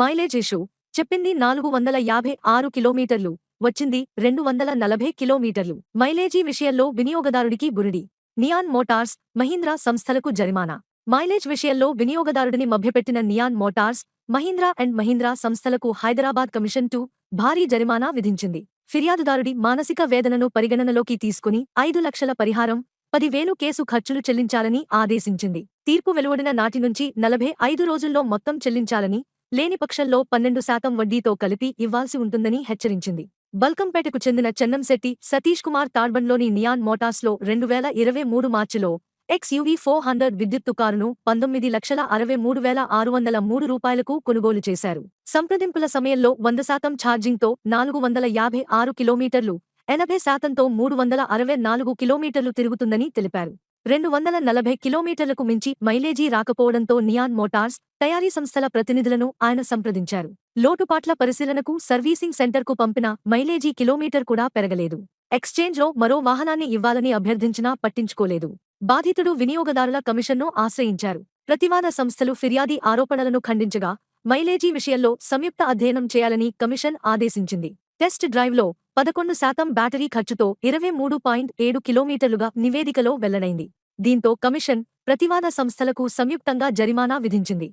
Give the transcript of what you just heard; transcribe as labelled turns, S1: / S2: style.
S1: Mileage issue. చెప్పింది నాలుగు వందల యాభై ఆరు కిలోమీటర్లు. వచ్చింది రెండు వందల నలభై కిలోమీటర్లు. మైలేజీ విషయంలో వినియోగదారుడికి బురిడి. నియాన్ మోటార్స్ మహీంద్రా సంస్థలకు జరిమానా. మైలేజ్ విషయంలో వినియోగదారుడిని మభ్యపెట్టిన Neon Motors Mahindra and Mahindra సంస్థలకు హైదరాబాద్ కమిషన్ టూ భారీ జరిమానా విధించింది. ఫిర్యాదుదారుడి మానసిక వేదనను పరిగణనలోకి తీసుకుని ఐదు లక్షల పరిహారం పదివేలు కేసు ఖర్చులు చెల్లించాలని ఆదేశించింది. తీర్పు వెలువడిన నాటి నుంచి నలభై ఐదు రోజుల్లో మొత్తం చెల్లించాలని లేని పక్షంలో పన్నెండు శాతం వడ్డీతో కలిపి ఇవ్వాల్సి ఉంటుందని హెచ్చరించింది. బల్కంపేటకు చెందిన చెన్నంశెట్టి సతీష్ కుమార్ తాడ్బండ్లోని నియాన్ మోటార్స్లో రెండు వేల ఇరవై మూడు మార్చిలో ఎక్స్యూవీ ఫోర్ హండ్రెడ్ విద్యుత్తు కారును పంతొమ్మిది లక్షల అరవై మూడు వేల ఆరు వందల మూడు రూపాయలకు కొనుగోలు చేశారు. సంప్రదింపుల సమయంలో వంద శాతం ఛార్జింగ్తో నాలుగు వందల యాభై ఆరు కిలోమీటర్లు ఎనభై శాతంతో మూడు వందల అరవై నాలుగు కిలోమీటర్లు తిరుగుతుందని తెలిపారు. రెండు వందల నలభై కిలోమీటర్లకు మించి మైలేజీ రాకపోవడంతో నియాన్ మోటార్స్ తయారీ సంస్థల ప్రతినిధులను ఆయన సంప్రదించారు. లోటుపాట్ల పరిశీలనకు సర్వీసింగ్ సెంటర్కు పంపిన మైలేజీ కిలోమీటర్ కూడా పెరగలేదు. ఎక్స్చేంజ్లో మరో వాహనాన్ని ఇవ్వాలని అభ్యర్థించినా పట్టించుకోలేదు. బాధితుడు వినియోగదారుల కమిషన్ను ఆశ్రయించారు. ప్రతివాద సంస్థలు ఫిర్యాది ఆరోపణలను ఖండించగా మైలేజీ విషయంలో సంయుక్త అధ్యయనం చేయాలని కమిషన్ ఆదేశించింది. టెస్ట్ డ్రైవ్లో పదకొండు శాతం బ్యాటరీ ఖర్చుతో ఇరవై మూడు పాయింట్ ఏడు కిలోమీటర్లుగా నివేదికలో వెల్లడైంది. దీంతో కమిషన్ ప్రతివాద సంస్థలకు సంయుక్తంగా జరిమానా విధించింది.